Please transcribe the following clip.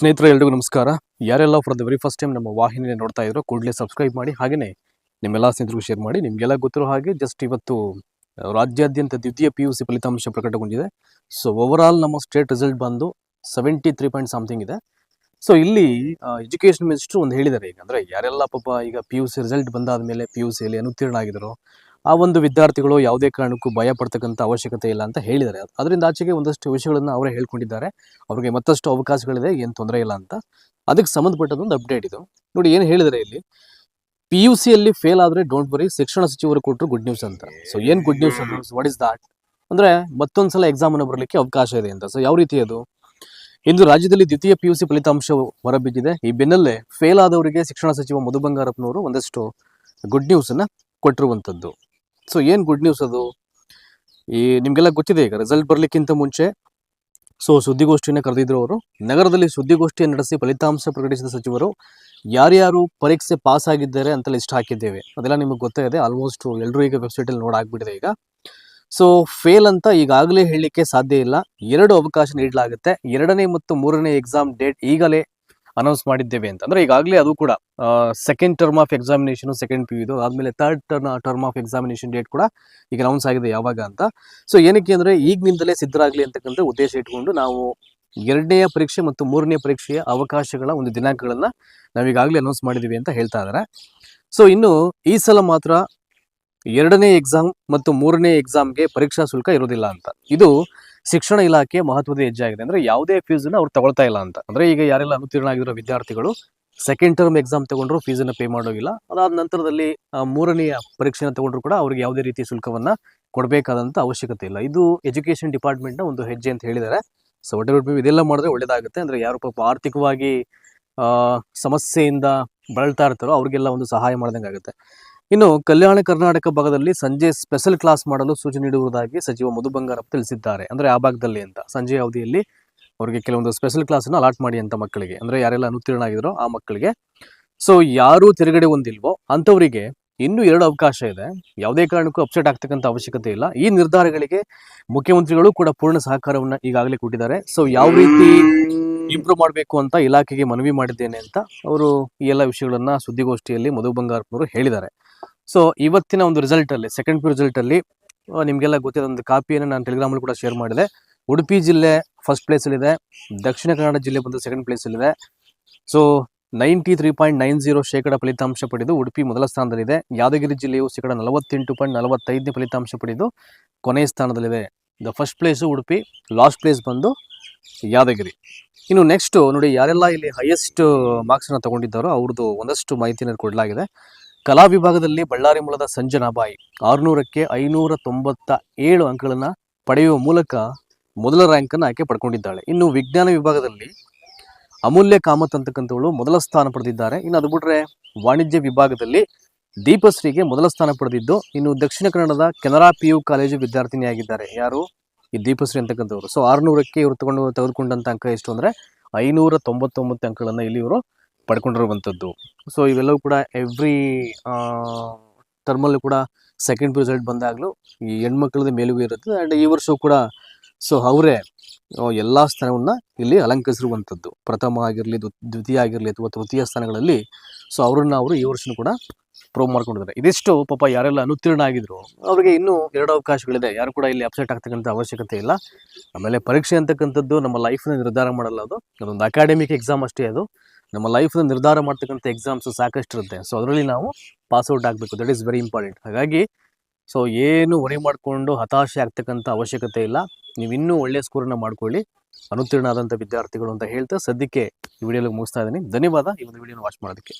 ಸ್ನೇಹಿತರೆ, ಎಲ್ರಿಗೂ ನಮಸ್ಕಾರ. ಯಾರೆಲ್ಲ for the very first time ನಮ್ಮ ವಾಹಿನಿನ ನೋಡ್ತಾ ಇದ್ರು, ಕೂಡಲೇ ಸಬ್ಸ್ಕ್ರೈಬ್ ಮಾಡಿ ಹಾಗೆಯೇ ನಿಮ್ಮೆಲ್ಲ ಸ್ನೇಹಿತರಿಗೂ ಶೇರ್ ಮಾಡಿ, ನಿಮಗೆಲ್ಲ ಗೊತ್ತಿರೋ ಹಾಗೆ ಜಸ್ಟ್ ಇವತ್ತು ರಾಜ್ಯಾದ್ಯಂತ ದ್ವಿತೀಯ ಪಿ ಯು ಸಿ ಫಲಿತಾಂಶ ಪ್ರಕಟಗೊಂಡಿದೆ. ಸೊ ಓವರ್ ಆಲ್ ನಮ್ಮ ಸ್ಟೇಟ್ ರಿಸಲ್ಟ್ ಬಂದು ಸೆವೆಂಟಿ ತ್ರೀ ಪಾಯಿಂಟ್ ಸಮಥಿಂಗ್ ಇದೆ. ಸೊ ಇಲ್ಲಿ ಎಜುಕೇಷನ್ ಮಿನಿಸ್ಟ್ರು ಒಂದು ಹೇಳಿದ್ದಾರೆ. ಈಗ ಅಂದರೆ ಯಾರೆಲ್ಲ ಪಾಪ ಈಗ ಪಿ ಯು ಸಿ ರಿಸಲ್ಟ್ ಬಂದಾದ ಮೇಲೆ ಪಿ ಯು ಸಿಯಲ್ಲಿ ಅನುತ್ತೀರ್ಣ ಆಗಿದ್ರು ಆ ಒಂದು ವಿದ್ಯಾರ್ಥಿಗಳು ಯಾವುದೇ ಕಾರಣಕ್ಕೂ ಭಯ ಪಡ್ತಕ್ಕಂಥ ಅವಶ್ಯಕತೆ ಇಲ್ಲ ಅಂತ ಹೇಳಿದ್ದಾರೆ. ಅದರಿಂದ ಆಚೆಗೆ ಒಂದಷ್ಟು ವಿಷಯಗಳನ್ನು ಅವರೇ ಹೇಳ್ಕೊಂಡಿದ್ದಾರೆ. ಅವ್ರಿಗೆ ಮತ್ತಷ್ಟು ಅವಕಾಶಗಳಿದೆ, ಏನು ತೊಂದರೆ ಇಲ್ಲ ಅಂತ. ಅದಕ್ಕೆ ಸಂಬಂಧಪಟ್ಟದ ಒಂದು ಅಪ್ಡೇಟ್ ಇದು. ನೋಡಿ, ಏನು ಹೇಳಿದರೆ ಇಲ್ಲಿ ಪಿ ಯು ಸಿಯಲ್ಲಿ ಫೇಲ್ ಆದರೆ ಡೋಂಟ್ ವರಿ ಶಿಕ್ಷಣ ಸಚಿವರು ಕೊಟ್ಟರು ಗುಡ್ ನ್ಯೂಸ್ ಅಂತ. ಸೊ ಏನು ಗುಡ್ ನ್ಯೂಸ್ ಅಂತ ವಾಟ್ ಇಸ್ ದಾಟ್ ಅಂದರೆ ಮತ್ತೊಂದು ಸಲ ಎಕ್ಸಾಮನ್ನು ಬರಲಿಕ್ಕೆ ಅವಕಾಶ ಇದೆ ಅಂತ. ಸೊ ಯಾವ ರೀತಿ ಅದು? ಇಂದು ರಾಜ್ಯದಲ್ಲಿ ದ್ವಿತೀಯ ಪಿ ಯು ಸಿ ಫಲಿತಾಂಶ ಹೊರಬಿದ್ದಿದೆ. ಈ ಬೆನ್ನಲ್ಲೇ ಫೇಲ್ ಆದವರಿಗೆ ಶಿಕ್ಷಣ ಸಚಿವ ಮಧು ಬಂಗಾರಪ್ಪನವರು ಒಂದಷ್ಟು ಗುಡ್ ನ್ಯೂಸನ್ನು ಕೊಟ್ಟಿರುವಂಥದ್ದು ಸೊ ಏನು ಗುಡ್ ನ್ಯೂಸ್ ಅದು? ಈ ನಿಮಗೆಲ್ಲ ಗೊತ್ತಿದೆ ಈಗ ರಿಸಲ್ಟ್ ಬರಲಿಕ್ಕಿಂತ ಮುಂಚೆ. ಸೊ ಸುದ್ದಿಗೋಷ್ಠಿಯನ್ನು ಕರೆದಿದ್ರು ಅವರು. ನಗರದಲ್ಲಿ ಸುದ್ದಿಗೋಷ್ಠಿಯನ್ನು ನಡೆಸಿ ಫಲಿತಾಂಶ ಪ್ರಕಟಿಸಿದ ಸಚಿವರು, ಯಾರ್ಯಾರು ಪರೀಕ್ಷೆ ಪಾಸ್ ಆಗಿದ್ದಾರೆ ಅಂತ ಲಿಸ್ಟ್ ಹಾಕಿದ್ದೇವೆ. ಅದೆಲ್ಲ ನಿಮಗೆ ಗೊತ್ತೇ ಇದೆ. ಆಲ್ಮೋಸ್ಟ್ ಎಲ್ಲರೂ ಈಗ ವೆಬ್ಸೈಟಲ್ಲಿ ನೋಡಾಗ್ಬಿಟ್ಟಿದೆ ಈಗ. ಸೊ ಫೇಲ್ ಅಂತ ಈಗಾಗಲೇ ಹೇಳಲಿಕ್ಕೆ ಸಾಧ್ಯ ಇಲ್ಲ. ಎರಡು ಅವಕಾಶ ನೀಡಲಾಗುತ್ತೆ. ಎರಡನೇ ಮತ್ತು ಮೂರನೇ ಎಕ್ಸಾಮ್ ಡೇಟ್ ಈಗಲೇ ಅನೌನ್ಸ್ ಮಾಡಿದ್ದೇವೆ ಅಂತ. ಅಂದ್ರೆ ಈಗಾಗಲೇ ಅದು ಕೂಡ second term of examination second P ಇದು, ಆದ್ಮೇಲೆ third turn term of examination date ಕೂಡ ಈಗ ಅನೌನ್ಸ್ ಆಗಿದೆ ಯಾವಾಗ ಅಂತ. ಸೊ ಏನಕ್ಕೆ ಅಂದರೆ ಈಗಿನಿಂದಲೇ ಸಿದ್ಧರಾಗಲಿ ಅಂತಕ್ಕಂಥ ಉದ್ದೇಶ ಇಟ್ಕೊಂಡು ನಾವು ಎರಡನೆಯ ಪರೀಕ್ಷೆ ಮತ್ತು ಮೂರನೇ ಪರೀಕ್ಷೆಯ ಅವಕಾಶಗಳ ಒಂದು ದಿನಾಂಕಗಳನ್ನ ನಾವೀಗಾಗಲೇ ಅನೌನ್ಸ್ ಮಾಡಿದ್ದೀವಿ ಅಂತ ಹೇಳ್ತಾ ಇದ್ದಾರೆ ಸೊ ಇನ್ನು ಈ ಸಲ ಮಾತ್ರ ಎರಡನೇ ಎಕ್ಸಾಮ್ ಮತ್ತು ಮೂರನೇ ಎಕ್ಸಾಮ್ಗೆ ಪರೀಕ್ಷಾ ಶುಲ್ಕ ಇರೋದಿಲ್ಲ ಅಂತ. ಇದು ಶಿಕ್ಷಣ ಇಲಾಖೆ ಮಹತ್ವದ ಹೆಜ್ಜೆ ಆಗಿದೆ. ಅಂದ್ರೆ ಯಾವುದೇ ಫೀಸನ್ನ ಅವ್ರು ತಗೊಳ್ತಾ ಇಲ್ಲ ಅಂತ. ಅಂದ್ರೆ ಈಗ ಯಾರೆಲ್ಲ ಅನುತೀರ್ಣ ಆಗಿರೋ ವಿದ್ಯಾರ್ಥಿಗಳು ಸೆಕೆಂಡ್ ಟರ್ಮ್ ಎಕ್ಸಾಮ್ ತಗೊಂಡ್ರು ಫೀಸನ್ನು ಪೇ ಮಾಡೋಗಿಲ್ಲ ಅದಾದ ನಂತರದಲ್ಲಿ ಮೂರನೆಯ ಪರೀಕ್ಷೆನ ತಗೊಂಡ್ರು ಕೂಡ ಅವ್ರಿಗೆ ಯಾವುದೇ ರೀತಿ ಶುಲ್ಕವನ್ನ ಕೊಡಬೇಕಾದಂತ ಅವಶ್ಯಕತೆ ಇಲ್ಲ. ಇದು ಎಜುಕೇಶನ್ ಡಿಪಾರ್ಟ್ಮೆಂಟ್ನ ಒಂದು ಹೆಜ್ಜೆ ಅಂತ ಹೇಳಿದ್ದಾರೆ. ಸೊ ಎವರ್ ಇದೆಲ್ಲ ಮಾಡಿದ್ರೆ ಒಳ್ಳೇದಾಗುತ್ತೆ. ಅಂದ್ರೆ ಯಾರು ಪಾಪ ಆರ್ಥಿಕವಾಗಿ ಸಮಸ್ಯೆಯಿಂದ ಬಳಲ್ತಾ ಇರ್ತಾರೋ ಅವ್ರಿಗೆಲ್ಲ ಒಂದು ಸಹಾಯ ಮಾಡ್ದಂಗೆ ಆಗುತ್ತೆ ಇನ್ನು ಕಲ್ಯಾಣ ಕರ್ನಾಟಕ ಭಾಗದಲ್ಲಿ ಸಂಜೆ ಸ್ಪೆಷಲ್ ಕ್ಲಾಸ್ ಮಾಡಲು ಸೂಚನೆ ನೀಡುವುದಾಗಿ ಸಚಿವ ಮಧು ಬಂಗಾರಪ್ಪ ತಿಳಿಸಿದ್ದಾರೆ. ಅಂದ್ರೆ ಆ ಭಾಗದಲ್ಲಿ ಅಂತ. ಸಂಜೆ ಅವಧಿಯಲ್ಲಿ ಅವರಿಗೆ ಕೆಲವೊಂದು ಸ್ಪೆಷಲ್ ಕ್ಲಾಸನ್ನು ಅಲಾಟ್ ಮಾಡಿ ಅಂತ ಮಕ್ಕಳಿಗೆ. ಅಂದ್ರೆ ಯಾರೆಲ್ಲ ಆಗಿದ್ರೋ ಆ ಮಕ್ಕಳಿಗೆ. ಸೊ ಯಾರು ತಿರುಗಡೆ ಹೊಂದಿಲ್ವೋ ಅಂಥವರಿಗೆ ಇನ್ನೂ ಎರಡು ಅವಕಾಶ ಇದೆ. ಯಾವುದೇ ಕಾರಣಕ್ಕೂ ಅಪ್ಸೆಟ್ ಆಗ್ತಕ್ಕಂಥ ಅವಶ್ಯಕತೆ ಇಲ್ಲ. ಈ ನಿರ್ಧಾರಗಳಿಗೆ ಮುಖ್ಯಮಂತ್ರಿಗಳು ಕೂಡ ಪೂರ್ಣ ಸಹಕಾರವನ್ನ ಈಗಾಗಲೇ ಕೊಟ್ಟಿದ್ದಾರೆ. ಸೊ ಯಾವ ರೀತಿ ಇಂಪ್ರೂವ್ ಮಾಡಬೇಕು ಅಂತ ಇಲಾಖೆಗೆ ಮನವಿ ಮಾಡಿದ್ದೇನೆ ಅಂತ ಅವರು ಈ ಎಲ್ಲ ವಿಷಯಗಳನ್ನ ಸುದ್ದಿಗೋಷ್ಠಿಯಲ್ಲಿ ಮಧು ಬಂಗಾರಪ್ಪನವರು ಹೇಳಿದ್ದಾರೆ. ಸೊ ಇವತ್ತಿನ ಒಂದು ರಿಸಲ್ಟ್ ಅಲ್ಲಿ ಸೆಕೆಂಡ್ ಪಿ ರಿಸಲ್ಟ್ ಅಲ್ಲಿ ನಿಮಗೆಲ್ಲ ಗೊತ್ತಿರೋ ಒಂದು ಕಾಪಿಯನ್ನು ನಾನು ಟೆಲಿಗ್ರಾಮಲ್ಲಿ ಕೂಡ ಶೇರ್ ಮಾಡಿದೆ. ಉಡುಪಿ ಜಿಲ್ಲೆ ಫಸ್ಟ್ ಪ್ಲೇಸಲ್ಲಿದೆ ದಕ್ಷಿಣ ಕನ್ನಡ ಜಿಲ್ಲೆ ಬಂದು second ಪ್ಲೇಸಲ್ಲಿದೆ so ninety three point nine zero ಶೇಕಡ ಫಲಿತಾಂಶ ಪಡೆದು ಉಡುಪಿ ಮೊದಲ ಸ್ಥಾನದಲ್ಲಿದೆ ಯಾದಗಿರಿ ಜಿಲ್ಲೆಯು ಶೇಕಡ ನಲವತ್ತೆಂಟು ಪಾಯಿಂಟ್ ನಲವತ್ತೈದನೇ ಫಲಿತಾಂಶ ಪಡೆದು ಕೊನೆಯ ಸ್ಥಾನದಲ್ಲಿದೆ. The first place Udupi last place ಬಂದು ಯಾದಗಿರಿ. ಇನ್ನು ನೆಕ್ಸ್ಟ್ ನೋಡಿ, ಯಾರೆಲ್ಲ ಇಲ್ಲಿ ಹೈಯೆಸ್ಟ್ ಮಾರ್ಕ್ಸನ್ನು ತಗೊಂಡಿದ್ದಾರೋ ಅವ್ರದ್ದು ಒಂದಷ್ಟು ಮಾಹಿತಿಯನ್ನು ಕೊಡಲಾಗಿದೆ. ಕಲಾ ವಿಭಾಗದಲ್ಲಿ ಬಳ್ಳಾರಿ ಮೂಲದ ಸಂಜನಾಬಾಯಿ ಆರುನೂರಕ್ಕೆ ಐನೂರ ತೊಂಬತ್ತ ಏಳು ಅಂಕಗಳನ್ನು ಪಡೆಯುವ ಮೂಲಕ ಮೊದಲ ರ್ಯಾಂಕನ್ನು ಆಕೆ ಪಡ್ಕೊಂಡಿದ್ದಾಳೆ. ಇನ್ನು ವಿಜ್ಞಾನ ವಿಭಾಗದಲ್ಲಿ ಅಮೂಲ್ಯ ಕಾಮತ್ ಅಂತಕ್ಕಂಥವಳು ಮೊದಲ ಸ್ಥಾನ ಪಡೆದಿದ್ದಾರೆ. ಇನ್ನು ಅದು ಬಿಟ್ರೆ ವಾಣಿಜ್ಯ ವಿಭಾಗದಲ್ಲಿ ದೀಪಶ್ರೀಗೆ ಮೊದಲ ಸ್ಥಾನ ಪಡೆದಿದ್ದು, ಇನ್ನು ದಕ್ಷಿಣ ಕನ್ನಡದ ಕೆನರಾ ಪಿ ಯು ಕಾಲೇಜು ವಿದ್ಯಾರ್ಥಿನಿಯಾಗಿದ್ದಾರೆ. ಯಾರು? ಈ ದೀಪಶ್ರೀ ಅಂತಕ್ಕಂಥವ್ರು. ಸೊ ಆರುನೂರಕ್ಕೆ ಇವರು ತಗೊಂಡು ತೆಗೆದುಕೊಂಡಂಥ ಅಂಕ ಎಷ್ಟು ಅಂದರೆ ಐನೂರ ತೊಂಬತ್ತೊಂಬತ್ತು ಅಂಕಗಳನ್ನು ಇಲ್ಲಿ ಇವರು ಪಡ್ಕೊಂಡಿರುವಂಥದ್ದು. ಸೊ ಇವೆಲ್ಲವೂ ಕೂಡ ಎವ್ರಿ ಟರ್ಮಲ್ಲೂ ಕೂಡ ಸೆಕೆಂಡ್ ರಿಸಲ್ಟ್ ಬಂದಾಗಲೂ ಈ ಹೆಣ್ಮಕ್ಳದ್ದು ಮೇಲುಗೂ ಇರುತ್ತೆ. ಆ್ಯಂಡ್ ಈ ವರ್ಷವೂ ಕೂಡ ಸೊ ಅವರೇ ಎಲ್ಲ ಸ್ಥಾನವನ್ನು ಇಲ್ಲಿ ಅಲಂಕರಿಸಿರುವಂಥದ್ದು. ಪ್ರಥಮ ಆಗಿರಲಿ ದ್ವಿತೀಯ ಆಗಿರಲಿ ಅಥವಾ ತೃತೀಯ ಸ್ಥಾನಗಳಲ್ಲಿ ಸೊ ಅವರನ್ನು ಅವರು ಈ ವರ್ಷನೂ ಕೂಡ ಪ್ರೂವ್ ಮಾಡ್ಕೊಂಡಿದ್ದಾರೆ. ಇದಿಷ್ಟು ಪಾಪ ಯಾರೆಲ್ಲ ಅನುತ್ತೀರ್ಣ ಆಗಿದ್ರು, ಅವರಿಗೆ ಇನ್ನೂ ಎರಡು ಅವಕಾಶಗಳಿದೆ. ಯಾರು ಕೂಡ ಇಲ್ಲಿ ಅಪ್ಸೆಟ್ ಆಗ್ತಕ್ಕಂಥ ಅವಶ್ಯಕತೆ ಇಲ್ಲ. ಆಮೇಲೆ ಪರೀಕ್ಷೆ ಅಂತಕ್ಕಂಥದ್ದು ನಮ್ಮ ಲೈಫ್ನ ನಿರ್ಧಾರ ಮಾಡಲ್ಲ ಅದು. ಅದೊಂದು ಅಕಾಡೆಮಿಕ್ ಎಕ್ಸಾಮ್ ಅಷ್ಟೇ ಅದು. ನಮ್ಮ ಲೈಫ್ನ ನಿರ್ಧಾರ ಮಾಡ್ತಕ್ಕಂಥ ಎಕ್ಸಾಮ್ಸ್ ಸಾಕಷ್ಟು ಇರುತ್ತೆ ಸೊ ಅದರಲ್ಲಿ ನಾವು ಪಾಸ್ಔಟ್ ಆಗಬೇಕು. ದಟ್ ಈಸ್ ವೆರಿ ಇಂಪಾರ್ಟೆಂಟ್ ಹಾಗಾಗಿ ಸೊ ಏನು ವರಿ ಮಾಡಿಕೊಂಡು ಹತಾಶೆ ಆಗ್ತಕ್ಕಂಥ ಅವಶ್ಯಕತೆ ಇಲ್ಲ. ನೀವು ಇನ್ನೂ ಒಳ್ಳೆಯ ಸ್ಕೋರನ್ನು ಮಾಡ್ಕೊಳ್ಳಿ. ಅನುತ್ತೀರ್ಣ ಆದಂಥ ವಿದ್ಯಾರ್ಥಿಗಳು ಅಂತ ಹೇಳ್ತಾ ಸದ್ಯಕ್ಕೆ ಈ ವಿಡಿಯೋಲಿ ಮುಗಿಸ್ತಾ ಇದ್ದೀನಿ. ಧನ್ಯವಾದ. ಈ ಒಂದು ವಿಡಿಯೋನ ವಾಚ್ ಮಾಡೋದಕ್ಕೆ.